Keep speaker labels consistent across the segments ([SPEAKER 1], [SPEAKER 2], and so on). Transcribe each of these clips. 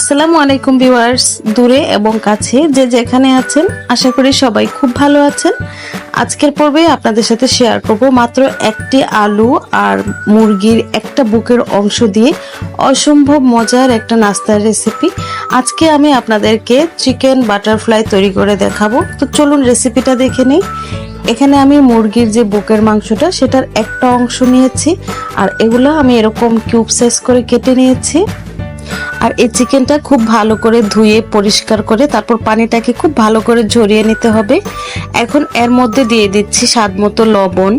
[SPEAKER 1] আসসালামু আলাইকুম ভিউয়ার্স, দূরে এবং কাছে যে যেখানে আছেন, আশা করি সবাই খুব ভালো আছেন। আজকের পর্বে আপনাদের সাথে শেয়ার করব মাত্র একটি আলু আর মুরগির একটা বুকের অংশ দিয়ে অসম্ভব মজার একটা নাস্তার রেসিপি আজকে আমি আপনাদেরকে চিকেন বাটারফ্লাই তৈরি করে দেখাবো। তো চলুন রেসিপিটা দেখে নিই। এখানে আমি মুরগির যে বুকের মাংসটা, সেটার একটা অংশ নিয়েছি আর এগুলো আমি এরকম কিউব সাইজ করে কেটে নিয়েছি। আর এই চিকেনটা খুব ভালো করে ধুয়ে, পরিষ্কার করে তারপর পানিটাকে খুব ভালো করে ঝরিয়ে নিতে হবে। এখন এর মধ্যে দিয়ে দিচ্ছি স্বাদ মতো লবণ,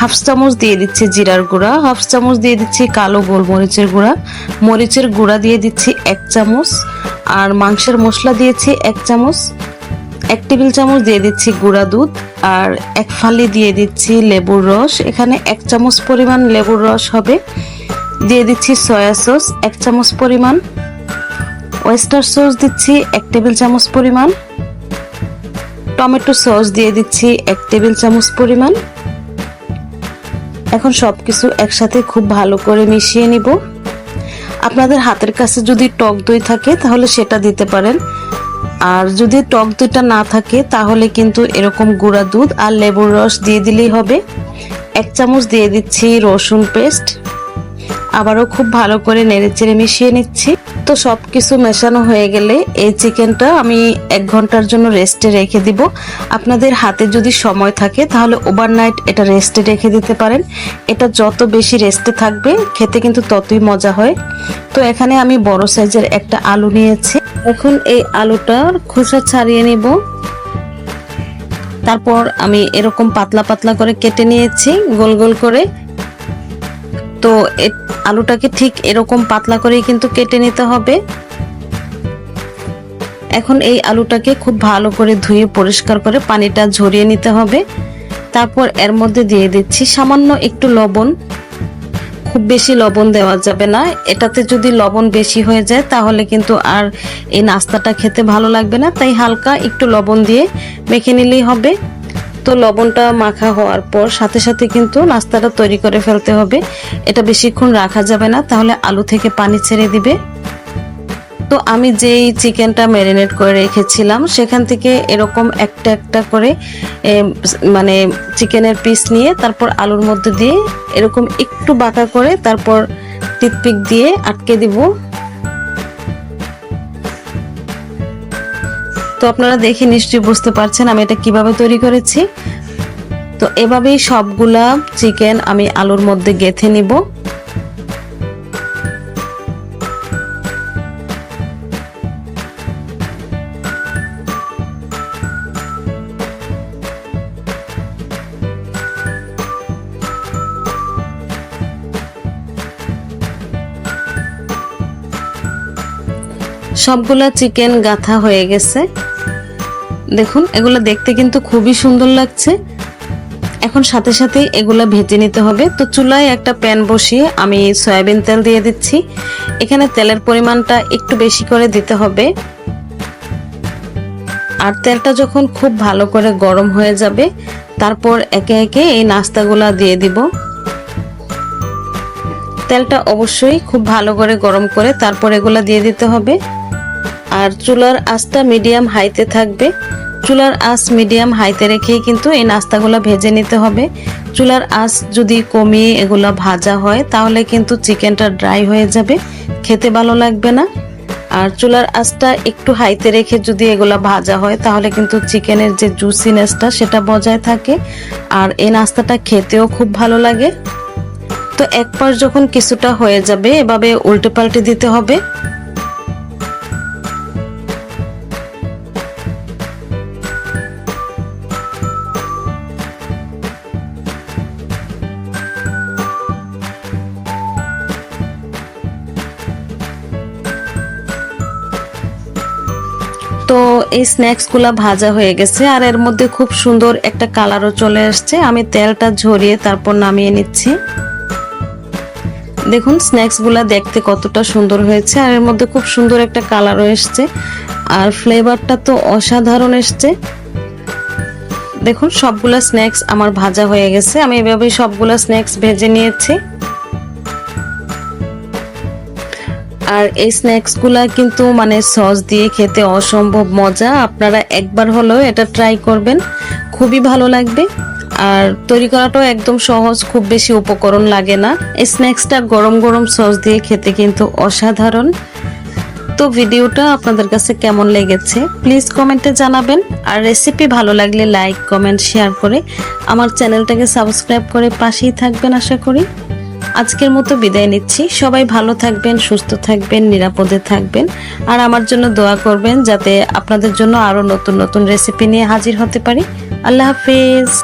[SPEAKER 1] হাফ চামচ দিয়ে দিচ্ছি জিরার গুঁড়া, হাফ চামচ দিয়ে দিচ্ছি কালো গোলমরিচের গুঁড়া, মরিচের গুঁড়া দিয়ে দিচ্ছি এক চামচ, আর মাংসের মশলা দিয়েছি এক চামচ, এক টেবিল চামচ দিয়ে দিচ্ছি গুঁড়া দুধ, আর এক ফালি দিয়ে দিচ্ছি লেবুর রস। এখানে এক চামচ পরিমাণ লেবুর রস হবে। দিয়ে দিচ্ছি সয়া সস এক চামচ পরিমাণ। ওয়েস্টার সস দিচ্ছি এক টেবিল চামচ পরিমাণ। টমেটো সস দিয়ে দিচ্ছি এক টেবিল চামচ পরিমাণ। এখন সব কিছু একসাথে খুব ভালো করে মিশিয়ে নিব। আপনাদের হাতের কাছে যদি টক দই থাকে, তাহলে সেটা দিতে পারেন। আর যদি টক দইটা না থাকে, তাহলে কিন্তু এরকম গুঁড়া দুধ আর লেবুর রস দিয়ে দিলেই হবে। এক চামচ দিয়ে দিচ্ছি রসুন পেস্ট। আবারও খুব ভালো করে নেড়েচেড়ে মিশিয়ে নিচ্ছি। তো সব কিছু মেশানো হয়ে গেলে এই চিকেনটা আমি এক ঘণ্টার জন্য রেস্টে রেখে দিব। আপনাদের হাতে যদি সময় থাকে, তাহলে ওভারনাইট এটা রেস্টে রেখে দিতে পারেন। এটা যত বেশি রেস্টে থাকবে, খেতে কিন্তু ততই মজা হয়। তো এখানে আমি বড় সাইজের একটা আলু নিয়েছি। এখন এই আলুটার খোসা ছাড়িয়ে নিব। তারপর আমি এরকম পাতলা পাতলা করে কেটে নিয়েছি, গোল গোল করে। তো আলুটাকে ঠিক এরকম পাতলা করেই কিন্তু কেটে নিতে হবে। এখন এই আলুটাকে খুব ভালো করে ধুয়ে পরিষ্কার করে পানিটা ঝরিয়ে নিতে হবে। তারপর এর মধ্যে দিয়ে দিচ্ছি সামান্য একটু লবণ। খুব বেশি লবণ দেওয়া যাবে না। এটাতে যদি লবণ বেশি হয়ে যায় তাহলে কিন্তু আর এই নাস্তাটা খেতে ভালো লাগবে না। তাই হালকা একটু লবণ দিয়ে মেখে নিলেই হবে। তো লবণটা মাখা হওয়ার পর সাথে সাথে কিন্তু নাস্তাটা তৈরি করে ফেলতে হবে। এটা বেশিক্ষণ রাখা যাবে না, তাহলে আলু থেকে পানি ছেড়ে দিবে। তো আমি যেই চিকেনটা ম্যারিনেট করে রেখেছিলাম, সেখান থেকে এরকম একটা একটা করে মানে চিকেনের পিস নিয়ে তারপর আলুর মধ্যে দিয়ে এরকম একটু বাঁকা করে তারপর টিথপিক দিয়ে আটকে দিব। তো আপনারা দেখে নিশ্চয়ই বুঝতে পারছেন আমি এটা কীভাবে তৈরি করেছি। তো এভাবেই সবগুলা চিকেন আমি আলুর মধ্যে গেথে নিব। সবগুলা চিকেন গাথা হয়ে গেছে। দেখুন, এগুলো দেখতে কিন্তু খুবই সুন্দর লাগছে। এখন সাথে সাথে এগুলা ভেজে নিতে হবে। তো চুলায় একটা প্যান বসিয়ে আমি সয়াবিন তেল দিয়ে দিচ্ছি। এখানে তেলের পরিমাণটা একটু বেশি করে দিতে হবে। আর তেলটা যখন খুব ভালো করে গরম হয়ে যাবে, তারপর একে একে এই নাস্তাগুলা দিয়ে দিব। তেলটা অবশ্যই খুব ভালো করে গরম করে তারপর এগুলা দিয়ে দিতে হবে। আর চুলার আঁচটা মিডিয়াম হাইতে থাকবে। চুলার আঁচ মিডিয়াম হাইতে রেখেই কিন্তু এই নাস্তাগুলো ভেজে নিতে হবে। চুলার আঁচ যদি কমিয়ে এগুলো ভাজা হয়, তাহলে কিন্তু চিকেনটা ড্রাই হয়ে যাবে। খেতে ভালো লাগবে না। আর চুলার আঁচটা একটু হাইতে রেখে যদি এগুলো ভাজা হয়, তাহলে কিন্তু চিকেনের যে জুসিনেসটা সেটা বজায় থাকে। আর এই নাস্তাটা খেতেও খুব ভালো লাগে। তো এক যখন কিছুটা হয়ে যাবে, এভাবে উল্টে পাল্টে দিতে হবে। তো এই স্ন্যাক্সগুলো ভাজা হয়ে গেছে আর এর মধ্যে খুব সুন্দর একটা কালারও চলে আসছে। আমি তেলটা ঝরিয়ে তারপর নামিয়ে নিচ্ছি। দেখুন, স্ন্যাক্সগুলো দেখতে কতটা সুন্দর হয়েছে আর এর মধ্যে খুব সুন্দর একটা কালারও এসছে। আর ফ্লেভারটা তো অসাধারণ এসছে। দেখুন, সবগুলা স্ন্যাক্স আমার ভাজা হয়ে গেছে। আমি এভাবেই সবগুলা স্ন্যাক্স ভেজে নিয়েছি। আর এই স্ন্যাক্সগুলা কিন্তু মানে সস দিয়ে খেতে অসম্ভব মজা। আপনারা একবার হলেও এটা ট্রাই করবেন। খুবই ভালো লাগবে। আর তৈরি করাটাও একদম সহজ, খুব বেশি উপকরণ লাগে না। এই স্ন্যাক্সটা গরম গরম সস দিয়ে খেতে কিন্তু অসাধারণ। তো ভিডিওটা আপনাদের কাছে কেমন লেগেছে প্লিজ কমেন্টে জানাবেন। আর রেসিপি ভালো লাগলে লাইক কমেন্ট শেয়ার করে আমার চ্যানেলটাকে সাবস্ক্রাইব করে পাশেই থাকবেন, আশা করি। আজকের মতো বিদায় নিচ্ছি। সবাই ভালো থাকবেন, সুস্থ থাকবেন, নিরাপদে থাকবেন। আর আমার জন্য দোয়া করবেন যাতে আপনাদের জন্য আরও নতুন নতুন রেসিপি নিয়ে হাজির হতে পারি। আল্লাহ হাফিজ।